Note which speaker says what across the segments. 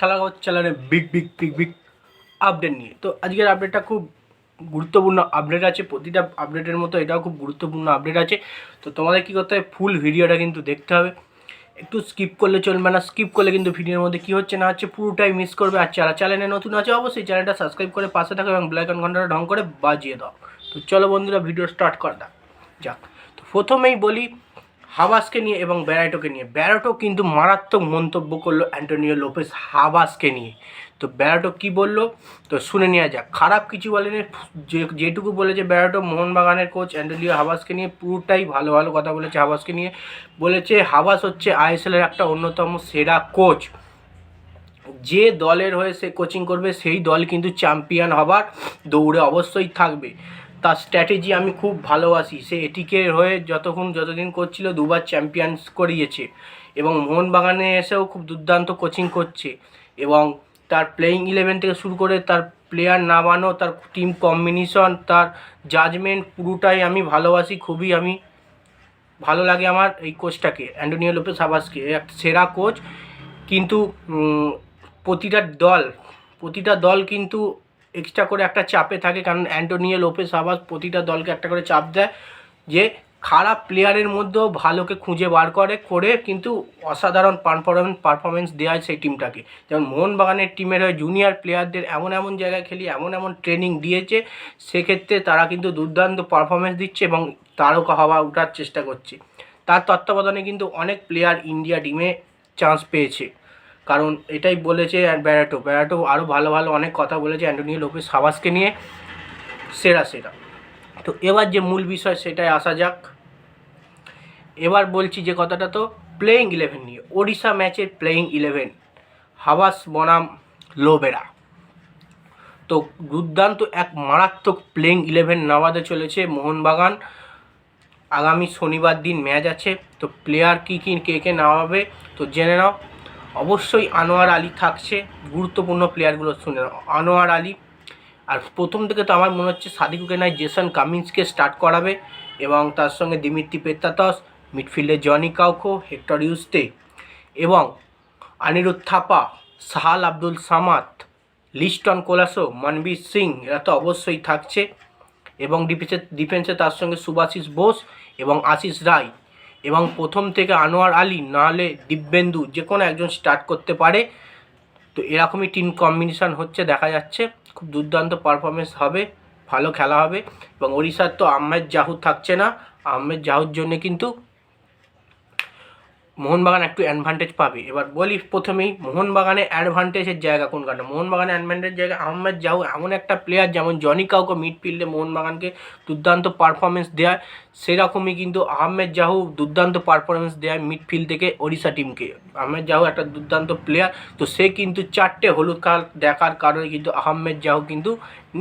Speaker 1: খেলা চ্যানেলে big big big big update নিয়ে। তো আজকের আপডেটটা খুব গুরুত্বপূর্ণ আপডেট আছে, প্রতিটা আপডেটের মতো এটাও খুব গুরুত্বপূর্ণ আপডেট আছে। তো তোমাদের কী করতে হবে? ফুল ভিডিওটা কিন্তু দেখতে হবে। একটু স্কিপ করলে চলবে না স্কিপ করলে কিন্তু ভিডিওর মধ্যে কী হচ্ছে না হচ্ছে পুরোটাই মিস করবে। আর যারা চ্যানেলে নতুন আছে, অবশ্যই চ্যানেলটা সাবস্ক্রাইব করে পাশে থাকো এবং ব্ল্যাক অ্যান্ড ঘন্টাটা ঢং করে বাজিয়ে দাও। তো চলো বন্ধুরা ভিডিও স্টার্ট কর দাও যাক, তো প্রথমেই বলি হাবাসকে নিয়ে এবং ব্যারাটোকে নিয়ে। ব্যারাটো কিন্তু মারাত্মক মন্তব্য করল অ্যান্টোনিও লোপেস হাবাসকে নিয়ে। তো ব্যারাটো কি বলল? তো শুনে নেওয়া যাক। খারাপ কিছু বলেনি, যে, যেটুকু বলেছে ব্যারাটো, মোহনবাগানের কোচ অ্যান্টোনিও হাবাসকে নিয়ে পুরোটাই ভালো ভালো কথা বলেছে হাবাসকে নিয়ে। বলেছে হাবাস হচ্ছে আইএসএলের একটা অন্যতম সেরা কোচ যে দলের হয়ে সে কোচিং করবে, সেই দল কিন্তু চ্যাম্পিয়ন হবার দৌড়ে অবশ্যই থাকবে। তার স্ট্র্যাটেজি আমি খুব ভালোবাসি। সে এটিকে হয়ে যতক্ষণ যতদিন করছিল দুবার চ্যাম্পিয়ন্স করিয়েছে এবং মোহনবাগানে এসেও খুব দুর্দান্ত কোচিং করছে এবং তার প্লেয়িং ইলেভেন থেকে শুরু করে তার প্লেয়ার নামানো তার টিম কম্বিনেশন তার জাজমেন্ট পুরোটাই আমি ভালোবাসি। খুবই আমি ভালো লাগে আমার এই কোচটাকে অ্যান্টোনিও লোপে সাবাসকে একটা সেরা কোচ কিন্তু প্রতিটা দল প্রতিটা দল কিন্তু এক্সট্রা করে একটা চাপে থাকে কারণ অ্যান্টোনিও লোপেস হাবাস প্রতিটা দলকে একটা করে চাপ দেয় যে খারাপ প্লেয়ারের মধ্যেও ভালোকে খুঁজে বার করে করে কিন্তু অসাধারণ পারফরমেন্স পারফরমেন্স দেওয়ায় সেই টিমটাকে যেমন মোহনবাগানের টিমের হয়ে জুনিয়র প্লেয়ারদের এমন এমন জায়গায় খেলি, এমন এমন ট্রেনিং দিয়েছে, সেক্ষেত্রে তারা কিন্তু দুর্দান্ত পারফরমেন্স দিচ্ছে এবং তারকা হওয়া ওঠার চেষ্টা করছে। তার তত্ত্বাবধানে কিন্তু অনেক প্লেয়ার ইন্ডিয়া টিমে চান্স পেয়েছে। কারণ এটাই বলেছে ব্যারাটো। ব্যারাটো আরও ভালো ভালো অনেক কথা বলেছে অ্যান্টোনিও লোপেস হাবাসকে নিয়ে। সেরা সেরা। তো এবার যে মূল বিষয় সেটাই আসা যাক। এবার বলছি যে কথাটা তো প্লেয়িং ইলেভেন নিয়ে। ওড়িশা ম্যাচের প্লেয়িং ইলেভেন হাবাস বনাম লোবেরা। তো দুর্দান্ত এক মারাত্মক প্লেয়িং ইলেভেন নামাতে চলেছে মোহনবাগান। আগামী শনিবার দিন ম্যাচ আছে। তো প্লেয়ার কী কী, কে কে নামাবে, তো জেনে নাও। অবশ্যই আনোয়ার আলী থাকছে, গুরুত্বপূর্ণ প্লেয়ারগুলো শুনে আনোয়ার আলী, আর প্রথম থেকে তো আমার মনে হচ্ছে সাদিকুকে নাই জেসন কামিন্সকে স্টার্ট করাবে এবং তার সঙ্গে দিমিত্রি পেত্তাতস মিডফিল্ডে জনি কাউকো হেক্টর ইউস্তে এবং আনিরুদ্ধ থাপা, সাহাল আব্দুল সামাত লিস্টন কোলাসো, মনবীর সিং, এরা তো অবশ্যই থাকছে এবং ডিফেন্সে ডিফেন্সে তার সঙ্গে সুভাশিস বোস এবং আশিস রায়। এবং প্রথম থেকে আনোয়ার আলী নাহলে দিব্যেন্দু যে কোনো একজন স্টার্ট করতে পারে। তো এরকমই টিম কম্বিনেশান হচ্ছে, দেখা যাচ্ছে। খুব দুর্দান্ত পারফরমেন্স হবে, ভালো খেলা হবে। এবং ওড়িশার তো আহমেদ জাহু থাকছে না। আহমেদ জাহুর জন্য কিন্তু মোহনবাগান একটু অ্যাডভান্টেজ পাবে। এবার বলি প্রথমেই, মোহনবাগানে অ্যাডভান্টেজের জায়গা কোন কোনখানে? মোহনবাগানে অ্যাডভান্টেজ জায়গা আহমেদ জাহু এমন একটা প্লেয়ার যেমন জনি কাউকে মিডফিল্ডে মোহনবাগানকে দুর্দান্ত পারফরমেন্স দেয়, সেরকমই কিন্তু আহমেদ জাহু দুর্দান্ত পারফরমেন্স দেয় মিডফিল্ড থেকে ওড়িশা টিমকে আহমেদ জাহু একটা দুর্দান্ত প্লেয়ার তো সে কিন্তু চারটে হলুদ কার্ড দেখার কারণে কিন্তু আহমেদ জাহু কিন্তু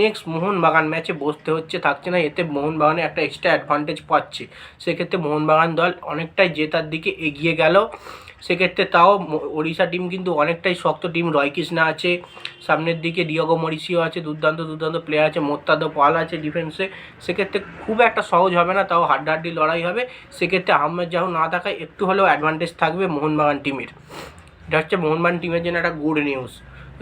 Speaker 1: নেক্সট মোহনবাগান ম্যাচে বসতে হচ্ছে, থাকছে না, এতে মোহনবাগানে একটা এক্সট্রা অ্যাডভান্টেজ পাচ্ছে। সেক্ষেত্রে মোহনবাগান দল অনেকটাই জেতার দিকে এগিয়ে গেল। সেক্ষেত্রে তাও ওড়িশা টিম কিন্তু অনেকটাই শক্ত। টিম রয় কৃষ্ণা আছে, সামনের দিকে ডিওগো মরিসিও আছে, দুর্দান্ত দুর্দান্ত প্লেয়ার আছে মোত্তাদ পাল আছে ডিফেন্সে সেক্ষেত্রে খুব একটা সহজ হবে না, তাও হাড্ডাহাড্ডি লড়াই হবে। সেক্ষেত্রে আহমেদ জাহু না থাকায় একটু হলেও অ্যাডভান্টেজ থাকবে মোহনবাগান টিমের। এটা হচ্ছে মোহনবাগান টিমের জন্য একটা গুড নিউজ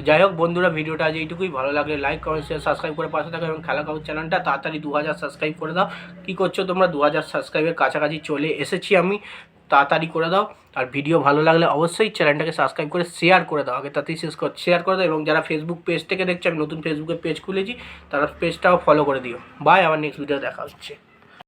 Speaker 1: যাই হোক বন্ধুরা, ভিডিওটা আজ এইটুকুই। ভালো লাগলে লাইক কমেন্ট শেয়ার সাবস্ক্রাইব করে পাশে থাকো এবং খেলা কাগজ চ্যানেলটা তাড়াতাড়ি দু হাজার সাবস্ক্রাইব করে দাও। কী করছ তোমরা? দু হাজার সাবস্ক্রাইবের কাছাকাছি চলে এসেছি আমি। তাড়াতাড়ি করে দাও। আর ভিডিও ভালো লাগলে অবশ্যই চ্যানেলটাকে সাবস্ক্রাইব করে শেয়ার করে দাও। আগে তাতেই শেষ কর শেয়ার করে দাও এবং যারা ফেসবুক পেজ থেকে দেখছে, আমি নতুন ফেসবুকে পেজ খুলেছি, তারা পেজটাও ফলো করে দিও। বাই আমার নেক্সট ভিডিও দেখা হচ্ছে।